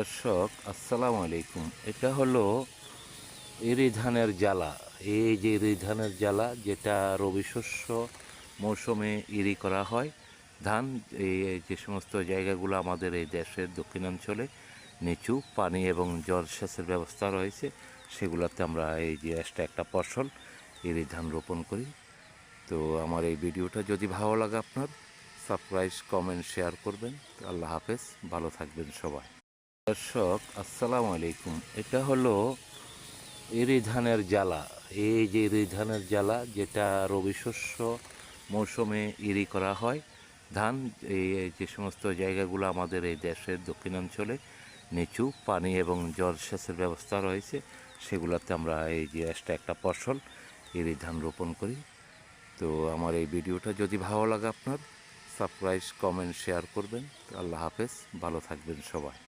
দর্শক, আসসালামু আলাইকুম। এটা হলো এরি ধানের জ্বালা। এই যে এরি ধানের জ্বালা, যেটা রবি শস্য মৌসুমে ইরি করা হয়, ধান, এই যে সমস্ত জায়গাগুলো আমাদের এই দেশের দক্ষিণাঞ্চলে নিচু, পানি এবং জল সেচের ব্যবস্থা রয়েছে, সেগুলোতে আমরা এই যে একটা একটা ফসল এরি ধান রোপণ করি। তো আমার এই ভিডিওটা যদি ভালো লাগে আপনার, সাবস্ক্রাইব, কমেন্ট, শেয়ার করবেন। আল্লাহ হাফেজ, ভালো থাকবেন সবাই। দর্শক, আসসালামু আলাইকুম। এটা হলো এরি ধানের জ্বালা। এই যে এরি ধানের জ্বালা, যেটা রবি শস্য মৌসুমে ইরি করা হয়, ধান, এই যে সমস্ত জায়গাগুলো আমাদের এই দেশের দক্ষিণাঞ্চলে নিচু, পানি এবং জল সেচের ব্যবস্থা রয়েছে, সেগুলোতে আমরা এই যে একটা একটা ফসল এরি ধান রোপণ করি। তো আমার এই ভিডিওটা যদি ভালো লাগে আপনার, সাবস্ক্রাইব, কমেন্ট, শেয়ার করবেন। আল্লাহ হাফেজ, ভালো থাকবেন সবাই।